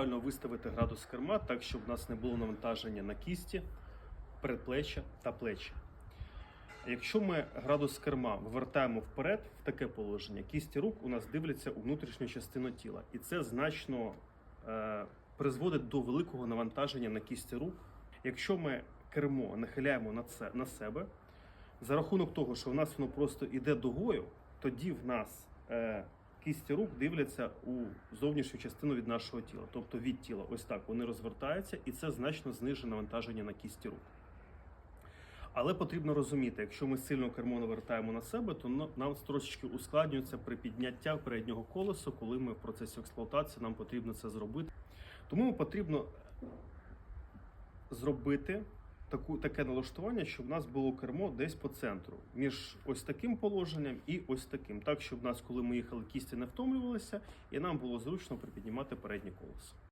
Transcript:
правильно виставити градус керма так, щоб у нас не було навантаження на кісті, передплеччя та плечі. Якщо ми градус керма вивертаємо вперед в таке положення, кісті рук у нас дивляться у внутрішню частину тіла, і це значно е, призводить до великого навантаження на кісті рук. Якщо ми кермо нахиляємо на це на себе, за рахунок того, що в нас воно просто іде дугою, тоді в нас е, кісті рук дивляться у зовнішню частину від нашого тіла, тобто від тіла. Ось так вони розвертаються, і це значно знижує навантаження на кісті рук. Але потрібно розуміти, якщо ми сильно кермо навертаємо на себе, то нам трошечки ускладнюється при підняття переднього колеса, коли ми в процесі експлуатації нам потрібно це зробити. Тому потрібно зробити таку, таке налаштування, щоб в нас було кермо десь по центру, між ось таким положенням і ось таким. Так, щоб в нас, коли ми їхали, кісті не втомлювалися, і нам було зручно припіднімати переднє колесо.